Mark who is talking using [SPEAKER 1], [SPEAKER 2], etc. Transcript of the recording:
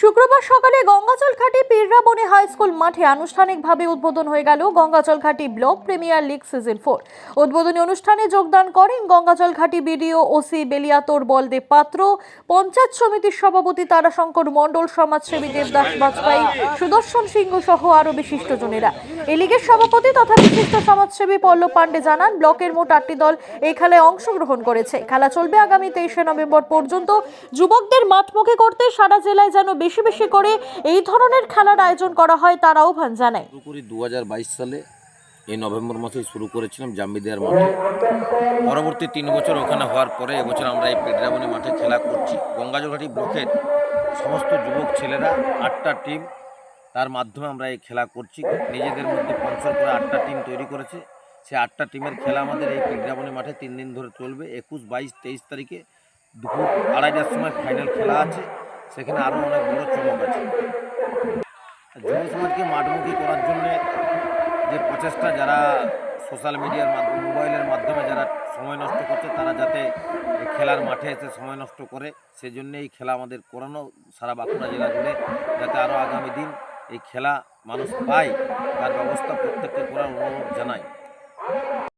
[SPEAKER 1] শুক্রবার সকালে Gangajalghati পীররাবনে high school মাঠে আনুষ্ঠানিকভাবে উদ্বোধন হয়ে গেল Gangajalghati block premier league season four. উদ্বোধনী অনুষ্ঠানে যোগদান করেন গঙ্গাচলঘাটি বিডিও ওসি বেলিয়াতোর বলদেব পাত্র, পঞ্চায়েত সমিতির সভাপতি তারাশঙ্কর মণ্ডল, সমাজসেবী দেবদাস বাজপাই সুদর্শন সিংহ সহ আরও বিশিষ্টজনেরা এই লীগের সভাপতি তথা বিশিষ্ট সমাজসেবী পল্লব পাণ্ডে জানান, ব্লকের মোট আটটি দল এই খেলায় অংশগ্রহণ করেছে। খেলা চলবে আগামী তেইশে নভেম্বর পর্যন্ত। যুবকদের মাঠমুখী করতে সারা জেলায় যেন বেশি বেশি করে এই ধরনের খেলার আয়োজন করা হয় তার আহ্বান জানায়।
[SPEAKER 2] দু সালে। এই নভেম্বর মাসে শুরু করেছিলাম জাম্বিদিয়ার মাঠে। পরবর্তী তিন বছর ওখানে হওয়ার পরে এবছর আমরা এই পেডরাবনি মাঠে খেলা করছি। গঙ্গাজলঘাটি ব্লকের সমস্ত যুবক ছেলেরা, আটটা টিম তার মাধ্যমে আমরা এই খেলা করছি। নিজেদের মধ্যে স্পন্সর করে আটটা টিম তৈরি করেছে। সে আটটা টিমের খেলা আমাদের এই পেডরাবনি মাঠে তিন দিন ধরে চলবে। একুশ, বাইশ, তেইশ তারিখে দুপুর আড়াইটার সময় ফাইনাল খেলা আছে। সেখানে আরও অনেক বড় চমক আছে। যুব সমাজকে মাঠমুখী করার জন্যে যে প্রচেষ্টা যারা সোশ্যাল মিডিয়ার মাধ্যমে মোবাইলের মাধ্যমে যারা সময় নষ্ট করছে, তারা যাতে খেলার মাঠে এসে সময় নষ্ট করে, সেজন্য এই খেলা আমাদের করানো সারা বাঁকুড়া জেলা জুড়ে। যাতে আরও আগামী দিন এই খেলা মানুষ পায় তার ব্যবস্থা প্রত্যেককে করার অনুরোধ জানাই।